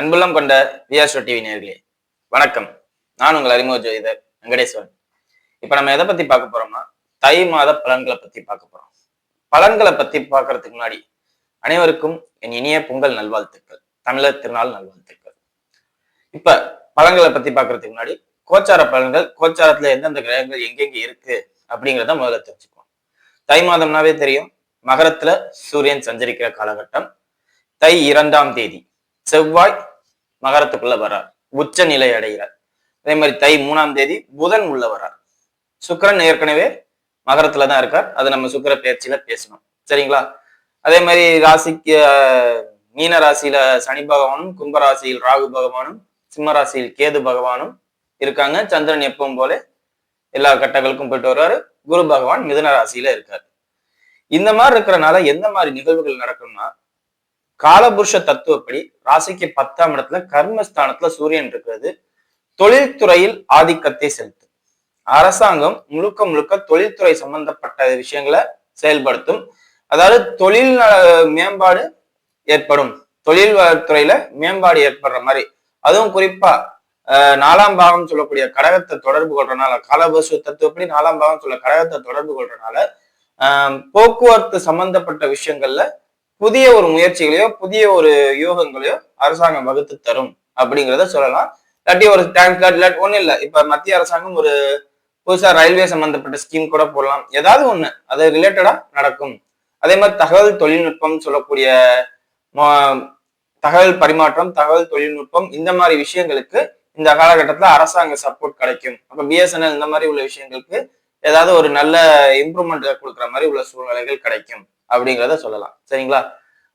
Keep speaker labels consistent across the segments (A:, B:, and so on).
A: அன்புள்ளம் கொண்ட விஆர்ஷோ டிவி நேர்களே வணக்கம். நான் உங்கள் அறிமுக ஜோதிடர் வெங்கடேஸ்வரன். இப்ப நம்ம எதை பத்தி பார்க்க போறோம்னா தை மாத பலன்களை பத்தி பார்க்க போறோம். பலன்களை பத்தி பார்க்கறதுக்கு முன்னாடி அனைவருக்கும் என் இனிய பொங்கல் நல்வாழ்த்துக்கள். தமிழர் திருநாள் நல்வாழ்த்துக்கள். இப்ப பலன்களை பத்தி பார்க்கறதுக்கு முன்னாடி கோச்சார பலன்கள் கோச்சாரத்துல எந்தெந்த கிரகங்கள் எங்கெங்க இருக்கு அப்படிங்கிறத முதல்ல தெரிஞ்சுக்குவோம். தை மாதம்னாவே தெரியும் மகரத்துல சூரியன் சஞ்சரிக்கிற காலகட்டம். தை இரண்டாம் தேதி செவ்வாய் மகரத்துக்குள்ள வர்றார். உச்ச நிலை அடைகிறார். அதே மாதிரி தை மூணாம் தேதி புதன் உள்ள வர்றார். சுக்கிரன் ஏற்கனவே மகரத்துல தான் இருக்கார். அது நம்ம சுக்கிர பயிற்சியில பேசணும். சரிங்களா? அதே மாதிரி ராசிக்கு மீன ராசியில சனி பகவானும் கும்ப ராசியில் ராகு பகவானும் சிம்ம ராசியில் கேது பகவானும் இருக்காங்க. சந்திரன் எப்பவும் போல எல்லா கட்டங்களுக்கும் போயிட்டு வருவாரு. குரு பகவான் மிதன ராசியில இருக்காரு. இந்த மாதிரி இருக்கிறனால எந்த மாதிரி நிகழ்வுகள் நடக்கும்னா காலபுருஷ தத்துவப்படி ராசிக்கு பத்தாம் இடத்துல கர்மஸ்தானத்துல சூரியன் இருக்கிறது. தொழில்துறையில் ஆதிக்கத்தை செலுத்தும். அரசாங்கம் முழுக்க முழுக்க தொழில்துறை சம்பந்தப்பட்ட விஷயங்களை செயல்படுத்தும். அதாவது தொழில் மேம்பாடு ஏற்படும். தொழில் துறையில மேம்பாடு ஏற்படுற மாதிரி. அதுவும் குறிப்பா நாலாம் பாகம் சொல்லக்கூடிய கடகத்தை தொடர்பு கொள்றதுனால காலபசு தத்துவப்படி நாலாம் பாகம் சொல்ல கடகத்தை தொடர்பு கொள்றதுனால ஆஹ், போக்குவரத்து சம்பந்தப்பட்ட விஷயங்கள்ல புதிய ஒரு முயற்சிகளையோ புதிய ஒரு யூகங்களையோ அரசாங்கம் வகுத்து தரும் அப்படிங்கிறத சொல்லலாம். இல்லாட்டி ஒரு டேங்க் இல்லாட்டி ஒன்றும் இல்லை. இப்ப மத்திய அரசாங்கம் ஒரு புதுசா ரயில்வே சம்மந்தப்பட்ட ஸ்கீம் கூட போடலாம். ஏதாவது ஒன்று அது ரிலேட்டடா நடக்கும். அதே மாதிரி தகவல் தொழில்நுட்பம் சொல்லக்கூடிய தகவல் பரிமாற்றம் தகவல் தொழில்நுட்பம் இந்த மாதிரி விஷயங்களுக்கு இந்த காலகட்டத்துல அரசாங்க சப்போர்ட் கிடைக்கும். அப்போ பிஎஸ்என்எல் இந்த மாதிரி உள்ள விஷயங்களுக்கு ஏதாவது ஒரு நல்ல இம்ப்ரூவ்மெண்ட் கொடுக்குற மாதிரி உள்ள சூழ்நிலைகள் கிடைக்கும். அப்படிங்கிறத சொல்லலாம். சரிங்களா?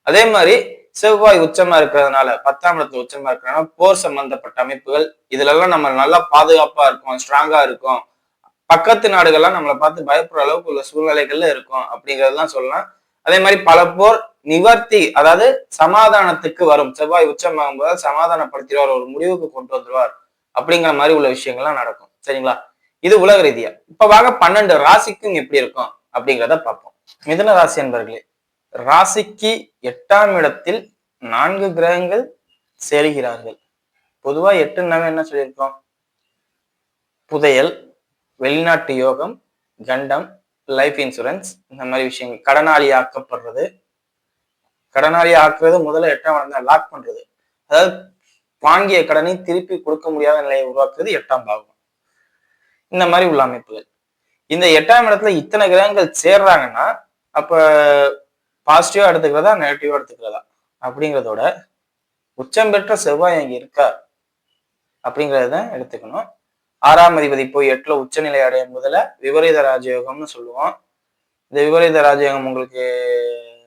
A: அதே மாதிரி செவ்வாய் உச்சமா இருக்கிறதுனால பத்தாம் இடத்துல உச்சமா இருக்கிறதுனால போர் சம்பந்தப்பட்ட அமைப்புகள் இதுல எல்லாம் நம்ம நல்லா பாதுகாப்பா இருக்கும் ஸ்ட்ராங்கா இருக்கும். பக்கத்து நாடுகள்லாம் நம்மளை பார்த்து பயப்படுற அளவுக்கு உள்ள சூழ்நிலைகள்ல இருக்கும் அப்படிங்கறதெல்லாம் சொல்லலாம். அதே மாதிரி பல போர் நிவர்த்தி அதாவது சமாதானத்துக்கு வரும். செவ்வாய் உச்சமாகும் போது சமாதானப்படுத்திடுவார் ஒரு முடிவுக்கு கொண்டு வந்துருவார் அப்படிங்கிற மாதிரி உள்ள விஷயங்கள்லாம் நடக்கும். சரிங்களா? இது உலக ரீதியா. இப்ப வாங்க பன்னெண்டு ராசிக்கும் எப்படி இருக்கும் அப்படிங்கிறத பார்ப்போம். மிதுன ராசி என்பர்களே ராசிக்கு எட்டாம் இடத்தில் நான்கு கிரகங்கள் சேர்கிறார்கள். பொதுவா எட்டுனாவே என்ன சொல்லியிருக்கோம்? புதையல் வெளிநாட்டு யோகம் கண்டம் லைஃப் இன்சூரன்ஸ் இந்த மாதிரி விஷயங்கள். கடனாளி ஆக்கப்படுறது. கடனாளி ஆக்குறது முதல்ல எட்டாம் இடம் தான் லாக் பண்றது. அதாவது வாங்கிய கடனை திருப்பி கொடுக்க முடியாத நிலையை உருவாக்குறது எட்டாம் பாகம். இந்த மாதிரி உள்ள அமைப்புகள். இந்த எட்டாம் இடத்துல இத்தனை கிரகங்கள் சேர்றாங்கன்னா அப்ப பாசிட்டிவா எடுத்துக்கிறதா நெகட்டிவா எடுத்துக்கிறதா? அப்படிங்கிறதோட உச்சம் பெற்ற செவ்வாய் அங்கே இருக்கா? அப்படிங்கிறத எடுத்துக்கணும். ஆறாம் அதிபதி போய் எட்டுல உச்சநிலை அடையும் முதல்ல விபரீத ராஜயோகம்னு சொல்லுவோம். இந்த விபரீத ராஜயோகம் உங்களுக்கு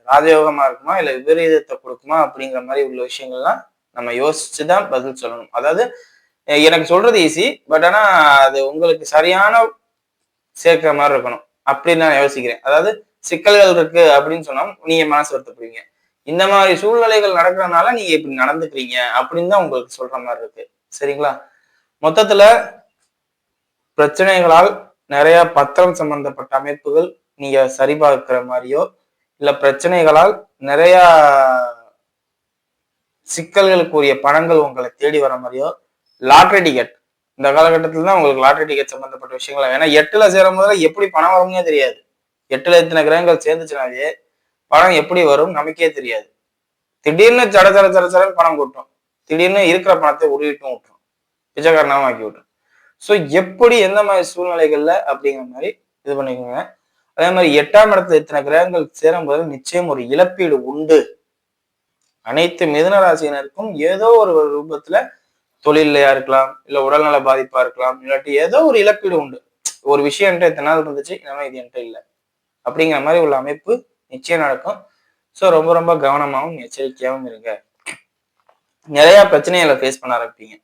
A: ராஜயோகமா இருக்குமா இல்ல விபரீதத்தை கொடுக்குமா அப்படிங்கிற மாதிரி உள்ள விஷயங்கள்லாம் நம்ம யோசிச்சுதான் பதில் சொல்லணும். அதாவது எனக்கு சொல்றது ஈஸி பட் ஆனா அது உங்களுக்கு சரியான சேர்க்கிற மாதிரி இருக்கணும். அப்படின்னு நான் யோசிக்கிறேன். அதாவது சிக்கல்கள் இருக்கு அப்படின்னு சொன்னா நீங்க மனசு வருத்தப்படுவீங்க இந்த மாதிரி சூழ்நிலைகள் நடக்கிறதுனால நீங்க இப்படி நடந்துக்கிறீங்க அப்படின்னு தான் உங்களுக்கு சொல்ற மாதிரி இருக்கு. சரிங்களா? மொத்தத்துல பிரச்சனைகளால் நிறைய பத்திரம் சம்பந்தப்பட்ட அமைப்புகள் நீங்க சரிபார்க்கிற மாதிரியோ இல்ல பிரச்சனைகளால் நிறைய சிக்கல்களுக்குரிய பணங்கள் உங்களை தேடி வர மாதிரியோ லாட்ரி டிக்கெட் இந்த காலகட்டத்தில் தான் உங்களுக்கு லாட்ரி டிக்கெட் சம்மந்தப்பட்ட விஷயங்கள் ஏன்னா எட்டுல சேரும் போதில் எப்படி பணம் வரும்னே தெரியாது. எட்டுல இத்தனை கிரகங்கள் சேர்ந்துச்சுனாலே பணம் எப்படி வரும் நமக்கே தெரியாது. திடீர்னு சட சட சட சடன்னு பணம் கொட்டும். திடீர்னு இருக்கிற பணத்தை உருவிட்டும் விட்டுரும் பிச்சைக்காரனாகவும் ஆக்கி விட்டுரும் ஸோ எப்படி எந்த மாதிரி சூழ்நிலைகள்ல அப்படிங்கிற மாதிரி இது பண்ணிக்கோங்க. அதே மாதிரி எட்டாம் இடத்துல இத்தனை கிரகங்கள் சேரும் சேரும்போது நிச்சயம் ஒரு இழப்பீடு உண்டு. அனைத்து மிதன ராசியினருக்கும் ஏதோ ஒரு ஒரு ரூபத்துல தொழிலையா இருக்கலாம் இல்ல உடல்நல பாதிப்பா இருக்கலாம் இல்லாட்டி ஏதோ ஒரு இழப்பீடு உண்டு. ஒரு விஷயம் என்கிட்ட இத்தனை நாள் இருந்துச்சு இனிமே இது என்கிட்ட இல்லை. அப்படிங்கிற மாதிரி உள்ள அமைப்பு நிச்சயம் நடக்கும். ஸோ ரொம்ப ரொம்ப கவனமாகவும் எச்சரிக்கையாகவும் இருங்க. நிறைய பிரச்சனைகளை ஃபேஸ் பண்ண ஆரம்பிப்பீங்க.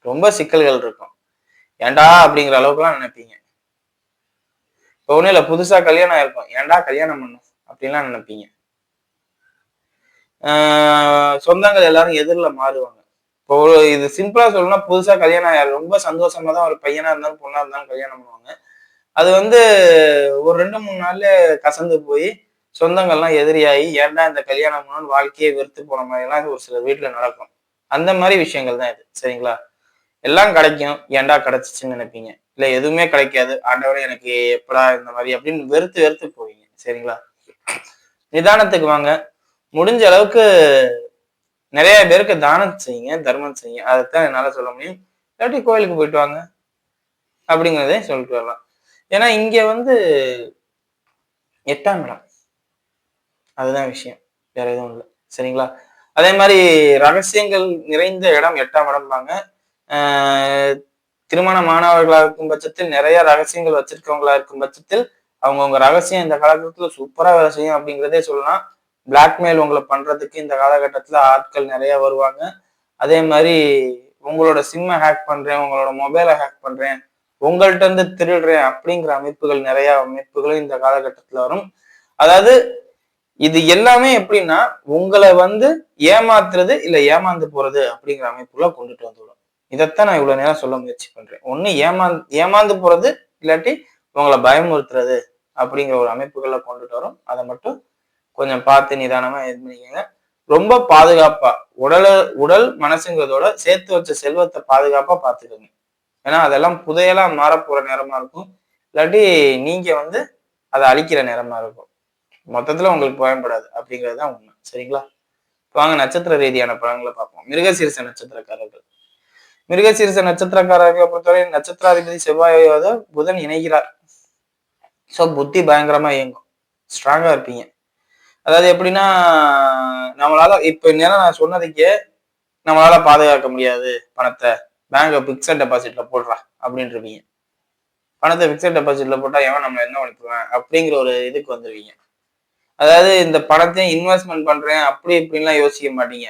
A: ரொம்ப சிக்கல்கள் இருக்கும். ஏண்டா அப்படிங்கிற அளவுக்குலாம் நினைப்பீங்க. இப்போ ஒன்றும் இல்லை புதுசா கல்யாணம் ஆயிருக்கும். ஏன்டா கல்யாணம் பண்ணும்? அப்படின்லாம் நினைப்பீங்க. ஆஹ் சொந்தங்கள் எல்லாரும் எதிரில் மாறுவாங்க. இப்போ ஒரு இது சிம்பிளா சொல்லணும்னா புதுசா கல்யாணம் ஆயாரு ரொம்ப சந்தோஷமா தான் ஒரு பையனா இருந்தாலும் பொண்ணா இருந்தாலும் கல்யாணம் பண்ணுவாங்க. அது வந்து ஒரு ரெண்டு மூணு நாள்ல கசந்து போய் சொந்தங்கள்லாம் எதிரியாகி ஏன்டா இந்த கல்யாணம் பண்ணணும்னு வாழ்க்கையை வெறுத்து போன மாதிரி எல்லாம் ஒரு சில வீட்டுல நடக்கும். அந்த மாதிரி விஷயங்கள் தான் இது. சரிங்களா? எல்லாம் கிடைக்கும். ஏன்டா கிடைச்சிச்சுன்னு நினைப்பீங்க. இல்ல எதுவுமே கிடைக்காது. ஆண்டவரை எனக்கு எப்படா இந்த மாதிரி அப்படின்னு வெறுத்து வெறுத்து போவீங்க. சரிங்களா? நிதானத்துக்கு வாங்க. முடிஞ்ச அளவுக்கு நிறைய பேருக்கு தானம் செய்யுங்க தர்மம் செய்யுங்க. அதைத்தான் என்னால சொல்ல முடியும். இல்லாட்டி கோயிலுக்கு போயிட்டு வாங்க. அப்படிங்கிறதே சொல்லிட்டு வரலாம். ஏன்னா இங்க வந்து எட்டாம் இடம். அதுதான் விஷயம். வேற எதுவும் இல்லை. சரிங்களா? அதே மாதிரி ரகசியங்கள் நிறைந்த இடம் எட்டாம் இடம்பாங்க. ஆஹ் திருமண மாணவர்களாக இருக்கும் பட்சத்தில் நிறைய ரகசியங்கள் வச்சிருக்கவங்களா இருக்கும் பட்சத்தில் அவங்கவுங்க ரகசியம் இந்த காலகட்டத்துல சூப்பரா வேலை செய்யும் அப்படிங்கிறதே சொல்லலாம். பிளாக்மெயில் உங்களை பண்ணுறதுக்கு இந்த காலகட்டத்தில் ஆட்கள் நிறைய வருவாங்க. அதே மாதிரி உங்களோட சிம்மை ஹேக் பண்ணுறேன் உங்களோட மொபைலை ஹேக் பண்ணுறேன் உங்கள்கிட்ட இருந்து திருடுறேன் அப்படிங்கிற அமைப்புகள் நிறைய அமைப்புகளும் இந்த காலகட்டத்தில் வரும். அதாவது இது எல்லாமே எப்படின்னா உங்களை வந்து ஏமாத்துறது இல்லை ஏமாந்து போறது அப்படிங்கிற அமைப்புல கொண்டுட்டு வந்துவிடும் இதைத்தான் நான் இவ்வளோ நேரம் சொல்ல முயற்சி பண்றேன். ஒன்று ஏமாந்து ஏமாந்து போறது இல்லாட்டி உங்களை பயமுறுத்துறது அப்படிங்கிற ஒரு அமைப்புகளை கொண்டுட்டு வரும். அதை மட்டும் கொஞ்சம் பார்த்து நிதானமா இது பண்ணிக்கோங்க. ரொம்ப பாதுகாப்பா உடல உடல் மனசுங்கிறதோட சேர்த்து வச்ச செல்வத்தை பாதுகாப்பா பார்த்துக்கோங்க. ஏன்னா அதெல்லாம் புதையலா மாறப்போற நேரமா இருக்கும். இல்லாட்டி நீங்க வந்து அதை அழிக்கிற நேரமா இருக்கும். மொத்தத்துல உங்களுக்கு பயன்படாது அப்படிங்கிறது தான் உண்மை. சரிங்களா? வாங்க நட்சத்திர ரீதியான பலன்களை பார்ப்போம். மிருகசீரிச நட்சத்திரக்காரர்கள். மிருகசீரிச நட்சத்திரக்காரர்களை பொறுத்தவரை நட்சத்திராதிபதி செவ்வாயோட புதன் இணைகிறார். ஸோ புத்தி பயங்கரமா இயங்கும். ஸ்ட்ராங்கா இருப்பீங்க. அதாவது எப்படின்னா நம்மளால இப்ப நேரம் நான் சொன்னதுக்கே நம்மளால பாதுகாக்க முடியாது பணத்தை. பேங்க் பிக்சட் டெபாசிட்ல போடுறா அப்படின்னு இருப்பீங்க. பணத்தை பிக்சட் டெபாசிட்ல போட்டா எவன் நம்ம என்ன அனுப்புவேன் அப்படிங்கிற ஒரு இதுக்கு வந்துருவீங்க. அதாவது இந்த பணத்தையும் இன்வெஸ்ட்மெண்ட் பண்றேன் அப்படி இப்படின்லாம் யோசிக்க மாட்டீங்க.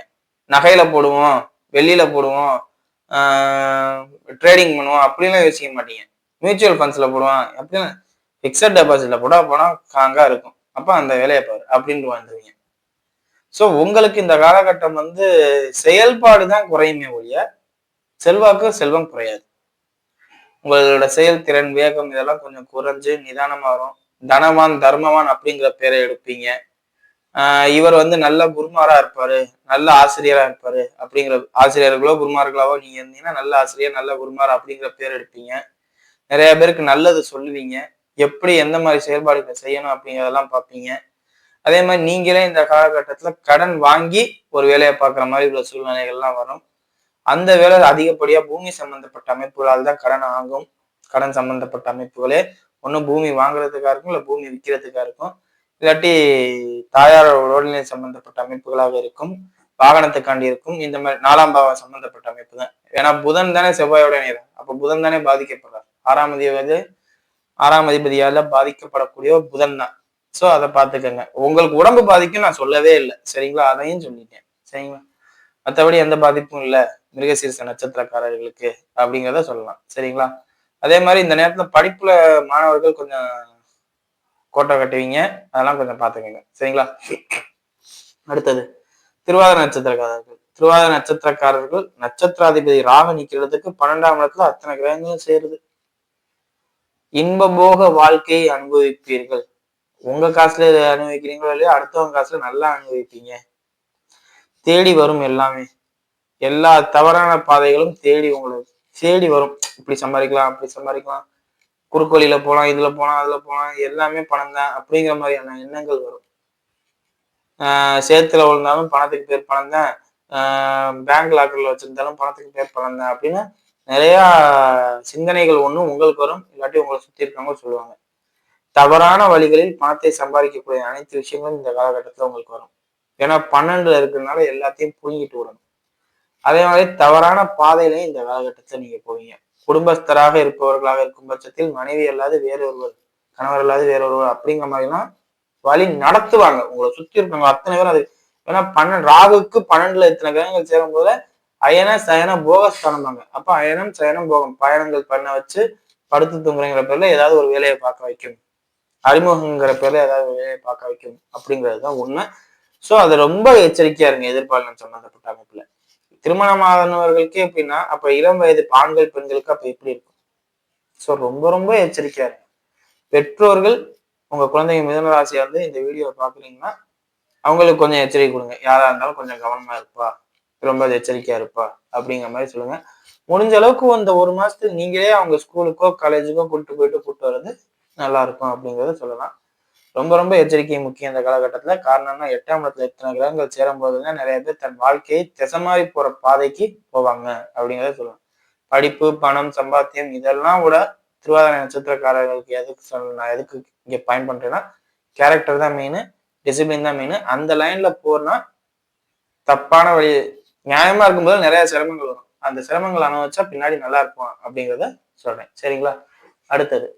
A: நகையில போடுவோம் வெளியில போடுவோம் ட்ரேடிங் பண்ணுவோம் அப்படின்லாம் யோசிக்க மாட்டீங்க. மியூச்சுவல் ஃபண்ட்ஸ்ல போடுவான் அப்படின்னு பிக்சட் டெபாசிட்ல போட போனால் காங்கா இருக்கும். அப்போ அந்த வேலையை பாரு அப்படின்ட்டு வாழ்ந்துருவீங்க. ஸோ உங்களுக்கு இந்த காலகட்டம் வந்து செயல்பாடு தான் குறையுமே ஒழிய செல்வாக்கு செல்வம் குறையாது. உங்களோட செயல்திறன் வேகம் இதெல்லாம் கொஞ்சம் குறைஞ்சு நிதானமாக வரும். தனவான் தர்மவான் அப்படிங்கிற பேரை எடுப்பீங்க. இவர் வந்து நல்ல குருமாரா இருப்பாரு நல்ல ஆசிரியரா இருப்பாரு அப்படிங்கிற ஆசிரியர்களோ குருமார்களாவோ நீங்க இருந்தீங்கன்னா நல்ல ஆசிரியர் நல்ல குருமார் அப்படிங்கிற பேர் எடுப்பீங்க. நிறைய பேருக்கு நல்லது சொல்லுவீங்க. எப்படி எந்த மாதிரி செயல்பாடுகளை செய்யணும் அப்படிங்கிறதெல்லாம் பார்ப்பீங்க. அதே மாதிரி நீங்களே இந்த காலகட்டத்தில் கடன் வாங்கி ஒரு வேலையை பார்க்குற மாதிரி உள்ள சூழ்நிலைகள்லாம் வரும். அந்த வேலை அதிகப்படியாக பூமி சம்பந்தப்பட்ட அமைப்புகளால் தான் கடன் ஆகும். கடன் சம்பந்தப்பட்ட அமைப்புகளே ஒன்றும் பூமி வாங்குறதுக்காக இருக்கும் இல்லை பூமி விற்கிறதுக்காக இருக்கும். இல்லாட்டி தாயாரோட உடல்நிலை சம்பந்தப்பட்ட அமைப்புகளாக இருக்கும் வாகனத்துக்காண்டி இருக்கும். இந்த மாதிரி நாலாம் பாவம் சம்பந்தப்பட்ட அமைப்பு தான். ஏன்னா புதன் தானே செவ்வாயோட நேரம். அப்போ புதன் தானே பாதிக்கப்படுறார். ஆறாம் தேதி ஆறாம் அதிபதியால பாதிக்கப்படக்கூடிய புதன் தான். ஸோ அதை பார்த்துக்கோங்க. உங்களுக்கு உடம்பு பாதிக்கும் நான் சொல்லவே இல்லை. சரிங்களா? அதையும் சொல்லிட்டேன். சரிங்களா? மற்றபடி எந்த பாதிப்பும் இல்லை. மிருகசீரிச நட்சத்திரக்காரர்களுக்கு அப்படிங்கிறத சொல்லலாம். சரிங்களா? அதே மாதிரி இந்த நேரத்தில் படிப்புல மாணவர்கள் கொஞ்சம் கோட்டை கட்டுவீங்க. அதெல்லாம் கொஞ்சம் பார்த்துக்கோங்க. சரிங்களா? அடுத்தது திருவாதிர நட்சத்திரக்காரர்கள். திருவாதிர நட்சத்திரக்காரர்கள் நட்சத்திராதிபதி ராக நிற்கிறதுக்கு பன்னெண்டாம் இடத்துல அத்தனை கிரகங்களும் சேருது. இன்பபோக வாழ்க்கையை அனுபவிப்பீர்கள். உங்க காசுல இதை அனுபவிக்கிறீங்களோ இல்லையோ அடுத்தவங்க காசுல நல்லா அனுபவிப்பீங்க. தேடி வரும் எல்லாமே. எல்லா தவறான பாதைகளும் தேடி உங்களுக்கு தேடி வரும். இப்படி சம்பாதிக்கலாம் அப்படி சம்பாதிக்கலாம். குறுக்கு வழியில போலாம் இதுல போலாம் அதுல போலாம் எல்லாமே பணம் தான் அப்படிங்கிற மாதிரியான எண்ணங்கள் வரும். ஆஹ் சேத்துல விழுந்தாலும் பணத்துக்கு பேர் பணம் தான். பேங்க் லாக்கர்ல வச்சிருந்தாலும் பணத்துக்கு பேர் பணம் தான் அப்படின்னு நிறைய சிந்தனைகள் ஒன்றும் உங்களுக்கு வரும். இல்லாட்டி உங்களை சுற்றி இருக்கவங்க சொல்லுவாங்க. தவறான வழிகளில் பணத்தை சம்பாதிக்கக்கூடிய அனைத்து விஷயங்களும் இந்த காலகட்டத்தில் உங்களுக்கு வரும். ஏன்னா பன்னெண்டுல இருக்கிறதுனால எல்லாத்தையும் புழுங்கிட்டு விடணும். அதே மாதிரி தவறான பாதையிலையும் இந்த காலகட்டத்தில் நீங்க போவீங்க. குடும்பஸ்தராக இருப்பவர்களாக இருக்கும் பட்சத்தில் மனைவி அல்லாது வேறொருவர் கணவர் அல்லாது வேறொருவர் அப்படிங்கிற மாதிரிலாம் வழி நடத்துவாங்க. உங்களை சுத்தி இருக்கவங்க அத்தனை பேரும் அது. ஏன்னா பன்னெண்டு ராகுக்கு பன்னெண்டுல இத்தனை கிரகங்கள் சேரும் போது அயன சயன போகஸ்தானம்பாங்க அப்ப அயனம் சயனம் போகம். பயணங்கள் பண்ண வச்சு படுத்து தூங்குறங்கிற பேர்ல ஏதாவது ஒரு வேலையை பார்க்க வைக்கும். அறிமுகங்கிற பேர்ல ஏதாவது ஒரு வேலையை பார்க்க வைக்கும் அப்படிங்கிறது தான் உண்மை. ஸோ அது ரொம்ப எச்சரிக்கையா இருங்க எதிர்பாலினம் சம்பந்தப்பட்ட அமைப்புல திருமணமானவர்களுக்கே எப்படின்னா அப்ப இளம் வயது ஆண்கள் பெண்களுக்கு அப்ப எப்படி இருக்கும்? ஸோ ரொம்ப ரொம்ப எச்சரிக்கையா இருங்க. பெற்றோர்கள் உங்க குழந்தைங்க மிதன ராசியா இருந்து இந்த வீடியோவை பாக்குறீங்கன்னா அவங்களுக்கு கொஞ்சம் எச்சரிக்கை கொடுங்க. யாரா இருந்தாலும் கொஞ்சம் கவனமா இருப்பா. ரொம்ப எச்சரிக்கையா இருப்பா அப்படிங்கிற மாதிரி சொல்லுங்க. முடிஞ்ச அளவுக்கு இந்த ஒரு மாசத்துக்கு நீங்களே அவங்க ஸ்கூலுக்கோ காலேஜுக்கோ கூப்பிட்டு போயிட்டு கூட்டு வர்றது நல்லா இருக்கும் அப்படிங்கறத சொல்லலாம். ரொம்ப ரொம்ப எச்சரிக்கை முக்கியம் இந்த காலகட்டத்துல. காரணம்னா எட்டாம் இடத்துல எத்தனை கிரகங்கள் சேரும் போதுங்க நிறைய பேர் தன் வாழ்க்கையை திசமாறி போற பாதைக்கு போவாங்க அப்படிங்கறத சொல்லலாம். படிப்பு பணம் சம்பாத்தியம் இதெல்லாம் விட திருவாதிரை நட்சத்திரக்காரர்களுக்கு எதுக்கு சொல்ல நான் எதுக்கு இங்க பயன் பண்றேன்னா கேரக்டர் தான் மெயின் டிசிப்ளின் தான் மெயின் அந்த லைன்ல போனா தப்பான வழி நியாயமா இருக்கும்போது நிறைய சிரமங்கள் வரும். அந்த சிரமங்கள் அனுபவிச்சா பின்னாடி நல்லா இருக்கும் அப்படிங்கிறத சொல்றேன். சரிங்களா? அடுத்தது.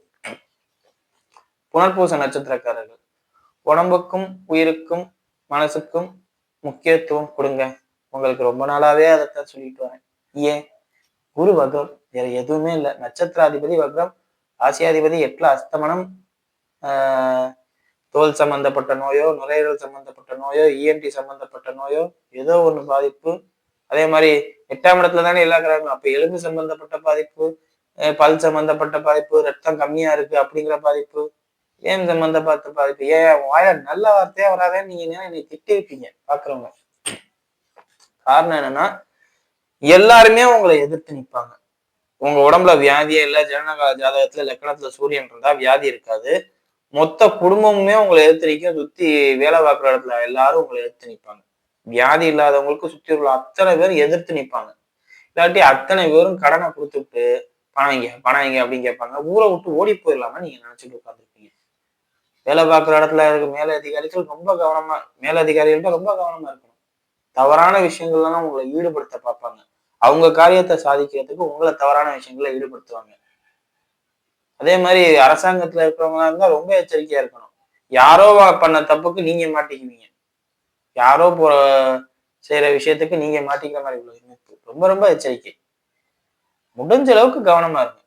A: புனர்பூச நட்சத்திரக்காரர்கள். உடம்புக்கும் உயிருக்கும் மனசுக்கும் முக்கியத்துவம் கொடுங்க. உங்களுக்கு ரொம்ப நாளாவே அதைத்தான் சொல்லிட்டு வரேன். ஏன்? குரு வக்ரம் வேற எதுவுமே இல்லை. நட்சத்திராதிபதி வக்ரம் ஆசியாதிபதி எட்டுல அஸ்தமனம் ஆஹ் தோல் சம்பந்தப்பட்ட நோயோ நுரையீரல் சம்பந்தப்பட்ட நோயோ இஎன்டி சம்பந்தப்பட்ட நோயோ ஏதோ ஒண்ணு பாதிப்பு அதே மாதிரி எட்டாம் இடத்துல தானே எல்லா கிரகங்களும் அப்ப எலும்பு சம்பந்தப்பட்ட பாதிப்பு பல் சம்பந்தப்பட்ட பாதிப்பு ரத்தம் கம்மியா இருக்கு அப்படிங்கிற பாதிப்பு ஏன் சம்பந்தப்பட்ட பாதிப்பு? ஏன் வாய நல்ல வார்த்தையா வராதேன்னு நீங்க என்ன திட்டிருப்பீங்க பாக்குறவங்க? காரணம் என்னன்னா எல்லாருமே உங்களை எதிர்த்து நிற்பாங்க உங்க உடம்புல வியாதியே இல்ல ஜனனகால ஜாதகத்துல லக்கணத்துல சூரியன் இருந்தா வியாதி இருக்காது. மொத்த குடும்பமுமே உங்களை எதிர்த்து நிற்கும் சுத்தி வேலை பார்க்குற இடத்துல எல்லாரும் உங்களை எதிர்த்து நிற்பாங்க வியாதி இல்லாதவங்களுக்கு சுத்தி உள்ள அத்தனை பேர் எதிர்த்து நிற்பாங்க இல்லாட்டி அத்தனை பேரும் கடனை கொடுத்துட்டு பணம் இங்க பணம் இங்க அப்படின்னு கேட்பாங்க. ஊரை விட்டு ஓடி போயிடலாமா நீங்க நினைச்சிட்டு உட்காந்துருப்பீங்க வேலை பார்க்குற இடத்துல இருக்க மேலதிகாரிகள் ரொம்ப கவனமா மேலதிகாரிகள்ட்ட ரொம்ப கவனமா இருக்கணும். தவறான விஷயங்கள்லாம் உங்களை ஈடுபடுத்த பார்ப்பாங்க. அவங்க காரியத்தை சாதிக்கிறதுக்கு உங்களை தவறான விஷயங்களை ஈடுபடுத்துவாங்க. அதே மாதிரி அரசாங்கத்துல இருக்கிறவங்களா இருந்தா ரொம்ப எச்சரிக்கையா இருக்கணும். யாரோ பண்ண தப்புக்கு நீங்க மாட்டிக்குவீங்க. யாரோ போ செய்யற விஷயத்துக்கு நீங்க மாட்டிக்கிற மாதிரி உள்ள ரொம்ப ரொம்ப எச்சரிக்கை. முடிஞ்ச அளவுக்கு கவனமா இருங்க.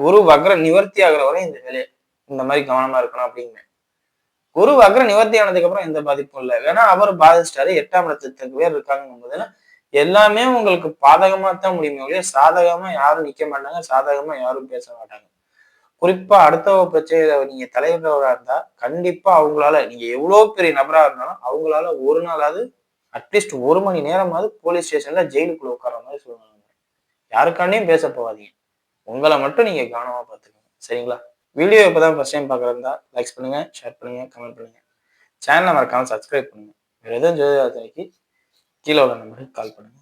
A: குரு வக்ர நிவர்த்தி ஆகுற வரை இந்த வேலையை இந்த மாதிரி கவனமா இருக்கணும் அப்படிங்க குரு வக்ர நிவர்த்தி ஆனதுக்கு அப்புறம் எந்த பாதிப்பும் இல்லை. வேணா அவர் பாதிச்சிட்டாரு. எட்டாம் இடத்துக்கு பேர் இருக்காங்க போதுன்னா எல்லாமே உங்களுக்கு பாதகமா தான் முடியுமே ஒழிய சாதகமா யாரும் நிக்க மாட்டாங்க சாதகமா யாரும் பேச மாட்டாங்க. குறிப்பா அடுத்தவ பிரச்சனையில நீங்க தலைவராக இருந்தா கண்டிப்பா அவங்களால நீங்க எவ்வளவு பெரிய நபரா இருந்தாலும் அவங்களால ஒரு நாளாவது அட்லீஸ்ட் ஒரு மணி நேரமாவது போலீஸ் ஸ்டேஷன்ல ஜெயிலுக்குள்ள உட்கார மாதிரி சொல்லுவாங்க யாருக்காண்டியும் பேச போகாதீங்க. உங்களை மட்டும் நீங்க கவனமா பார்த்துக்கோங்க. சரிங்களா? வீடியோ இப்பதான் ஃபர்ஸ்ட் டைம் பாக்குறதா லைக்ஸ் பண்ணுங்க ஷேர் பண்ணுங்க கமெண்ட் பண்ணுங்க. சேனலை மறக்காம சப்ஸ்கிரைப் பண்ணுங்க. வேற எதுவும் ஜோதிடத்துறைக்கு கீழே உள்ள நம்பருக்கு கால் பண்ணுங்க.